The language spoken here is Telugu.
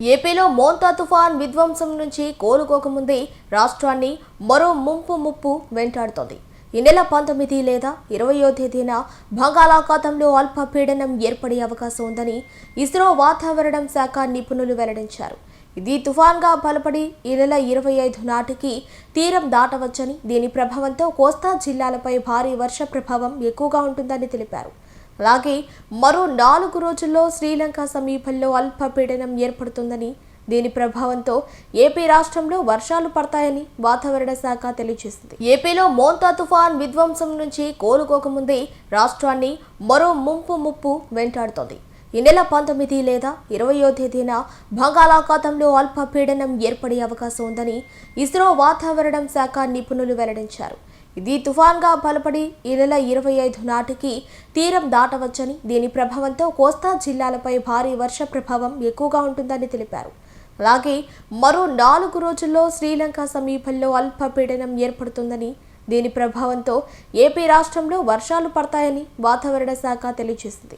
ఏపీలో మోంతా తుఫాన్ విధ్వంసం నుంచి కోలుకోకముందే రాష్ట్రాన్ని మరో ముంపు ముప్పు వెంటాడుతోంది. ఈ నెల పంతొమ్మిది లేదా ఇరవయో తేదీన బంగాళాఖాతంలో అల్పపీడనం ఏర్పడే అవకాశం ఉందని ఇస్రో వాతావరణం శాఖ నిపుణులు వెల్లడించారు. ఇది తుఫాన్గా బలపడి ఈ నెల ఇరవై ఐదు నాటికి తీరం దాటవచ్చని దీని ప్రభావంతో కోస్తా జిల్లాలపై భారీ వర్ష ప్రభావం ఎక్కువగా ఉంటుందని తెలిపారు. అలాగే మరో నాలుగు రోజుల్లో శ్రీలంక సమీపంలో అల్పపీడనం ఏర్పడుతుందని దీని ప్రభావంతో ఏపీ రాష్ట్రంలో వర్షాలు పడతాయని వాతావరణ శాఖ తెలియజేసింది. ఏపీలో మోంతా తుఫాన్ విధ్వంసం నుంచి కోలుకోకముందే రాష్ట్రాన్ని మరో ముంపు ముప్పు వెంటాడుతోంది. ఈ నెల పంతొమ్మిది లేదా ఇరవయో తేదీన బంగాళాఖాతంలో అల్పపీడనం ఏర్పడే అవకాశం ఉందని ఇస్రో వాతావరణం శాఖ నిపుణులు వెల్లడించారు. ఇది తుఫాన్గా బలపడి ఈ నెల ఇరవై ఐదు నాటికి తీరం దాటవచ్చని దీని ప్రభావంతో కోస్తా జిల్లాలపై భారీ వర్ష ప్రభావం ఎక్కువగా ఉంటుందని తెలిపారు. అలాగే మరో నాలుగు రోజుల్లో శ్రీలంక సమీపంలో అల్పపీడనం ఏర్పడుతుందని దీని ప్రభావంతో ఏపీ రాష్ట్రంలో వర్షాలు పడతాయని వాతావరణ శాఖ తెలియజేసింది.